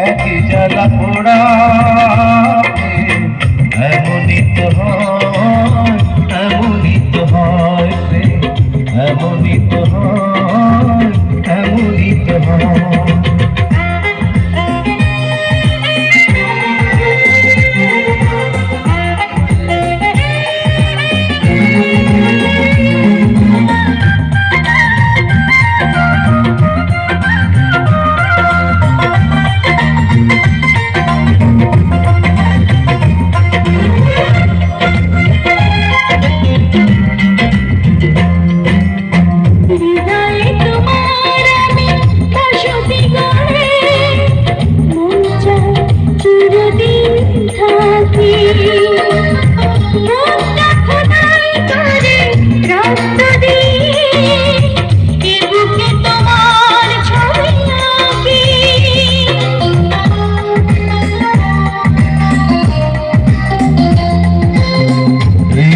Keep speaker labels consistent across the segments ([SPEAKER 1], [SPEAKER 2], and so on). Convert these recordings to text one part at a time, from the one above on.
[SPEAKER 1] থাকি জ্বালা পোড়া এমনই তো হয় এমনই তো হয় এমনই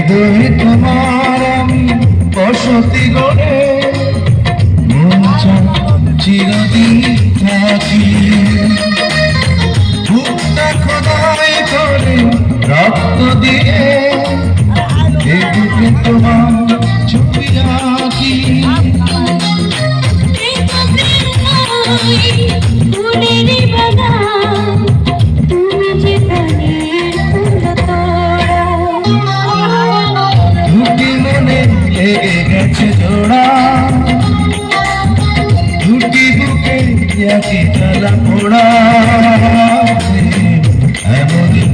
[SPEAKER 2] হৃদয়ে তোমার আমি বসতি গড়ে চিরদিন থাকি। ভুক্তা খোদাই করে রক্ত দিয়ে জ্বালা পোড়া
[SPEAKER 1] এমনই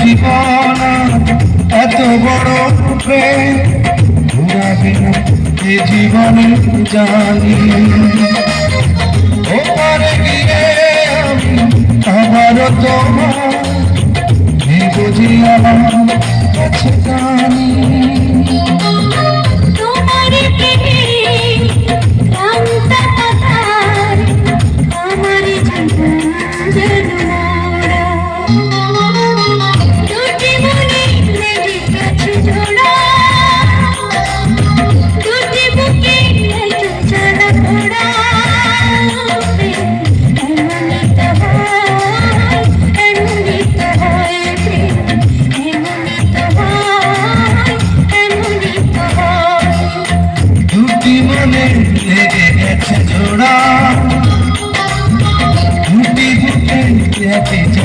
[SPEAKER 1] জীবন, এত বড় প্রেম ঘুরাবে না, এ জীবনে জানি ওপারে গিয়ে আমি আবারও তোমার বুঝি আমার কাছে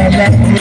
[SPEAKER 1] Amen.